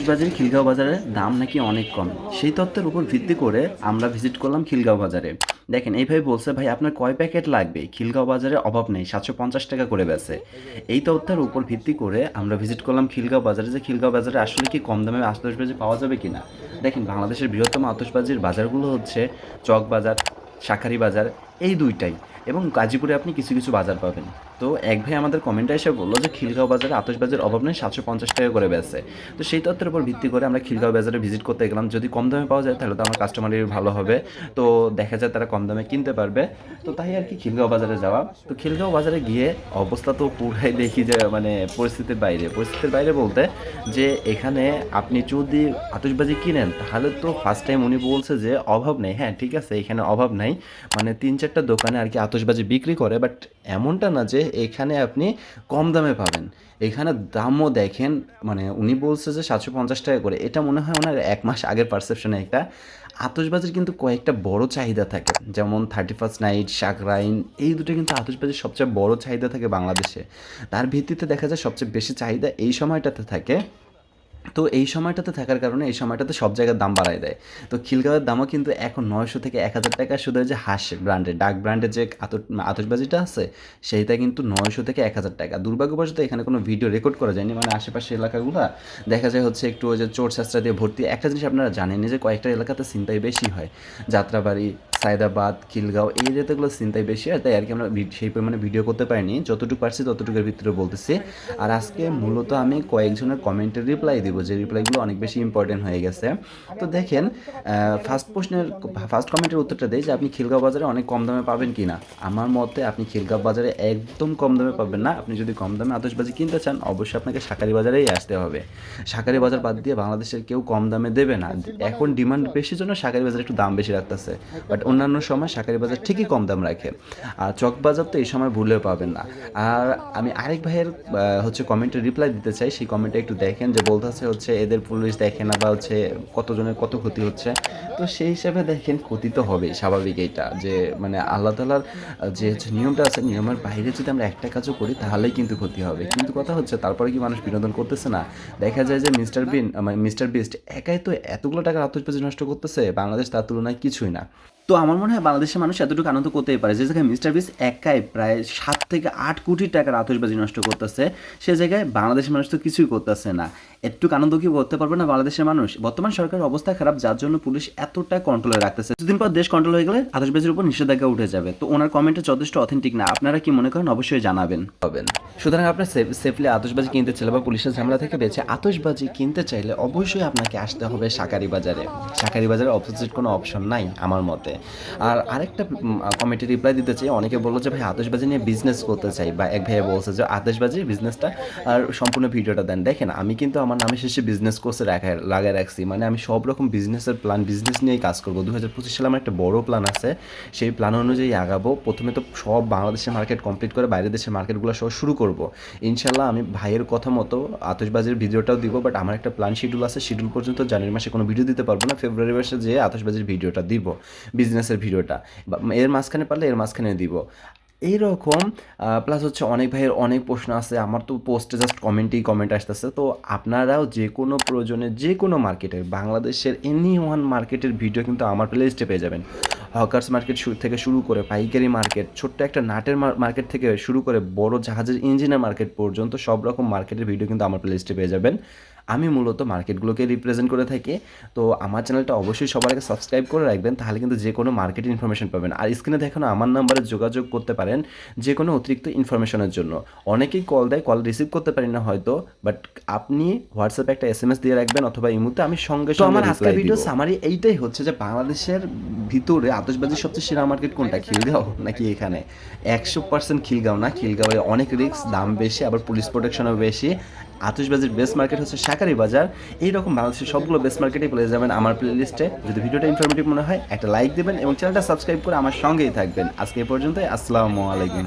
আতশবাজির খিলগাঁও বাজারে দাম নাকি অনেক কম। সেই তথ্যের উপর ভিত্তি করে আমরা ভিজিট করলাম খিলগাঁও বাজারে। দেখেন এইভাবে বলছে, ভাই, আপনার কয় প্যাকেট লাগবে? খিলগাঁও বাজারে অভাব নেই, সাতশো পঞ্চাশ টাকা করে বেছে এই তথ্যের উপর ভিত্তি করে আমরা ভিজিট করলাম খিলগাঁও বাজারে যে খিলগাঁও বাজারে আসলে কি কম দামে আতশবাজি পাওয়া যাবে কিনা। দেখেন, বাংলাদেশের বৃহত্তম আতশবাজির বাজারগুলো হচ্ছে চক বাজার শাখারি বাজার, এই দুইটাই। এবং গাজীপুরে আপনি কিছু কিছু বাজার পাবেন। তো এক ভাই আমাদের কমেন্টে এসে বলল যে, খিলগাঁও বাজারে আতশবাজির অভাব নেই, সাতশো পঞ্চাশ টাকা করে বেছে তো সেই তথ্যের উপর ভিত্তি করে আমরা খিলগাঁও বাজারে ভিজিট করতে গেলাম। যদি কম দামে পাওয়া যায়, তাহলে তো আমার কাস্টমারের ভালো হবে। তো দেখা যায় তারা কম দামে কিনতে পারবে। তো তাই আর কি খিলগাঁও বাজারে যাওয়া। তো খিলগাঁও বাজারে গিয়ে অবস্থা তো পুরাই দেখি যে মানে পরিস্থিতির বাইরে। পরিস্থিতির বাইরে বলতে যে, এখানে আপনি যদি আতশবাজি কিনেন, তাহলে তো ফার্স্ট টাইম উনি বলছে যে, অভাব নেই। হ্যাঁ ঠিক আছে, এখানে অভাব নাই। মানে তিন চারটা দোকানে আর কি আতশবাজি বিক্রি করে বাট এমনটা না যে এখানে আপনি কম দামে পাবেন। এখানে দামও দেখেন মানে উনি বলছে যে সাতশো পঞ্চাশ টাকা করে। এটা মনে হয় ওনার এক মাস আগের পারসেপশনে একটা। আতসবাজির কিন্তু কয়েকটা বড় চাহিদা থাকে। যেমন থার্টি ফার্স্ট নাইট শাকরাইন এই দুটো কিন্তু আতসবাজির সবচেয়ে বড় চাহিদা থাকে বাংলাদেশে। তার ভিত্তিতে দেখা যায় সবচেয়ে বেশি চাহিদা এই সময়টাতে থাকে। তো এই সময়টাতে থাকার কারণে এই সময়টাতে সব জায়গার দাম বাড়ায় দেয়। তো খিলগাঁওয়ের দামও কিন্তু এখন নয়শো থেকে এক হাজার টাকা শুধু যে হাঁস ব্র্যান্ডের ডাক ব্র্যান্ডের যে আতশবাজিটা আছে, সেইটা কিন্তু নয়শো থেকে এক হাজার টাকা। দুর্ভাগ্যবশত এখানে কোনো ভিডিও রেকর্ড করা যায়নি মানে আশেপাশের এলাকাগুলো দেখা যায় হচ্ছে একটু ওই যে চোর শাস্ত্রা দিয়ে ভর্তি। একটা জিনিস আপনারা জানেন যে কয়েকটা এলাকাতে চিন্তাই বেশি হয়। যাত্রাবাড়ি, সায়দাবাদ, খিলগাঁও, এই এরিয়াতেগুলো চিন্তাই বেশি হয়, তাই আর কি আমরা সেই পরিমাণে ভিডিও করতে পারিনি। যতটুকু পারছি ততটুকুর ভিতরে বলতেছি। আর আজকে মূলত আমি কয়েকজনের কমেন্টের রিপ্লাই দিব, যে রিপ্লাইগুলো অনেক বেশি ইম্পর্টেন্ট হয়ে গেছে। তো দেখেন ফার্স্ট প্রশ্নের ফার্স্ট কমেন্টের উত্তরটা দেয় যে আপনি খিলগাঁও বাজারে অনেক কম দামে পাবেন কি না আমার মতে আপনি খিলগাঁও বাজারে একদম কম দামে পাবেন না। আপনি যদি কম দামে আতশবাজি কিনতে চান, অবশ্যই আপনাকে শাকারি বাজারেই আসতে হবে। শাকারি বাজার বাদ দিয়ে বাংলাদেশের কেউ কম দামে দেবে না। এখন ডিমান্ড বেশি জন্য শাকারি বাজারে একটু দাম বেশি রাখতেছে। বাট অন্যান্য সময় শাকারি বাজার ঠিকই কম দাম রাখে। আর চক বাজার তো এই সময় ভুলেও পাবেন না। আর আমি আরেক ভাইয়ের হচ্ছে কমেন্টে রিপ্লাই দিতে চাই। সেই কমেন্টে একটু দেখেন যে বলতেছে হচ্ছে এদের পুলিশ দেখে না বা হচ্ছে কতজনের কত ক্ষতি হচ্ছে। তো সেই হিসাবে দেখেন ক্ষতি তো হবেই, স্বাভাবিক এইটা যে মানে আল্লাহ তালার যে হচ্ছে নিয়মটা আছে, নিয়মের বাইরে যদি আমরা একটা কাজও করি, তাহলেই কিন্তু ক্ষতি হবে। কিন্তু কথা হচ্ছে, তারপরে কি মানুষ বিনোদন করতেছে না? দেখা যায় যে মিস্টার বিন মিস্টার বিস্ট একাই তো এতগুলো টাকার আত্মবিশ্বাস নষ্ট করতেছে, বাংলাদেশ তার তুলনায় কিছুই না। তো আমার মনে হয় বাংলাদেশের মানুষ এতটুকু আনন্দ করতেই পারে। যে জায়গায় মিস্টার বিস একাই প্রায় সাত থেকে আট কোটি টাকার আতশবাজি নষ্ট করতেছে, সে জায়গায় বাংলাদেশের মানুষ তো কিছুই করতেছে না। একটু আনন্দ কি করতে পারবে না বাংলাদেশের মানুষ? বর্তমান সরকারের অবস্থা খারাপ, যার জন্য পুলিশ এতটা কন্ট্রোলে রাখতেছে। কিছুদিন পর দেশ কন্ট্রোল হয়ে গেলে আতশবাজির উপর নিষেধাজ্ঞা উঠে যাবে। তো ওনার কমেন্টে যথেষ্ট অথেন্টিক না। আপনারা কি মনে করেন? অবশ্যই জানাবেন। পাবেন সুতরাং আপনার সেফলি আতশবাজি কিনতে চাইলে বা পুলিশের ঝামেলা থেকে বেঁচে আতশবাজি কিনতে চাইলে অবশ্যই আপনাকে আসতে হবে শাকারি বাজারে। শাকারি বাজারে অপোজিট কোনো অপশন নাই আমার মতে। আর আরেকটা কমেন্টে রিপ্লাই দিতে চাই। অনেকে বলল যে, ভাই, আতশবাজি নিয়ে বিজনেস করতে চাই। বা এক ভাইয়া বলছে যে আতশবাজির বিজনেসটা আর সম্পূর্ণ ভিডিওটা দেন। দেখেন, আমি কিন্তু আমার নামে শেষে বিজনেস কোর্সে রাখা, লাগায় রাখছি। মানে আমি সব রকম বিজনেসের প্ল্যান বিজনেস নিয়েই কাজ করব। দু হাজার পঁচিশ সালে আমার একটা বড় প্ল্যান আছে। সেই প্ল্যান অনুযায়ী আগাবো। প্রথমে তো সব বাংলাদেশের মার্কেট কমপ্লিট করে বাইরের দেশের মার্কেটগুলো সব শুরু করব। ইনশাল্লাহ আমি ভাইয়ের কথা মতো আতশবাজির ভিডিওটাও দিব বাট আমার একটা প্ল্যান শিডিউল আছে। শিডিউল পর্যন্ত জানুয়ারি মাসে কোনো ভিডিও দিতে পারব না। ফেব্রুয়ারি মাসে যে আতশবাজির ভিডিওটা দিব বিজনেসের ভিডিওটা। এর মাঝখানে পারলে এর মাঝখানে দিব। এইরকম প্লাস হচ্ছে অনেক ভাইয়ের অনেক প্রশ্ন আছে, আমার তো পোস্টে জাস্ট কমেন্টেই কমেন্ট আসতেছে। তো আপনারাও যে কোনো প্রয়োজনে যে কোনো মার্কেটের বাংলাদেশের এনি ওয়ান মার্কেটের ভিডিও কিন্তু আমার প্লেলিস্টে পেয়ে যাবেন। হকার্স মার্কেট থেকে শুরু করে পাইকারি মার্কেট ছোট্ট একটা নাটের মার্কেট থেকে শুরু করে বড় জাহাজের ইঞ্জিনের মার্কেট পর্যন্ত সব রকম মার্কেটের ভিডিও কিন্তু আমার প্লেলিস্টে পেয়ে যাবেন। আমি মূলত মার্কেটগুলোকে রিপ্রেজেন্ট করে থাকি। তো আমার চ্যানেলটা অবশ্যই সবার আগে সাবস্ক্রাইব করে রাখবেন তাহলে কিন্তু যে কোনো মার্কেটের ইনফরমেশন পাবেন। আর স্ক্রিনে দেখানো আমার নাম্বারে যোগাযোগ করতে পারেন যে কোনো অতিরিক্ত ইনফরমেশনের জন্য। অনেকেই কল দেয় কল রিসিভ করতে পারি না হয়তো বাট আপনি হোয়াটসঅ্যাপে একটা এস এম এস দিয়ে রাখবেন অথবা এই মুহূর্তে আমি সঙ্গে সঙ্গে আমার আজকের ভিডিও সামারি এইটাই হচ্ছে যে বাংলাদেশের ভিতরে আতশবাজির সবচেয়ে সেরা মার্কেট কোনটা? খিলগাঁও নাকি এখানে? একশো পার্সেন্ট খিলগাঁও না খিলগাঁওয়ে অনেক রিস্ক দাম বেশি আবার পুলিশ প্রোটেকশনও বেশি। আতশবাজির বেস্ট মার্কেট হচ্ছে শাকারি বাজার। এইরকম বাংলাদেশের সবগুলো বেস্ট মার্কেটেই পেয়ে যাবেন আমার প্লে লিস্টে যদি ভিডিওটা ইনফরমেটিভ মনে হয়, একটা লাইক দেবেন এবং চ্যানেলটা সাবস্ক্রাইব করে আমার সঙ্গেই থাকবেন। আজকে এই পর্যন্তই, আসসালামু আলাইকুম।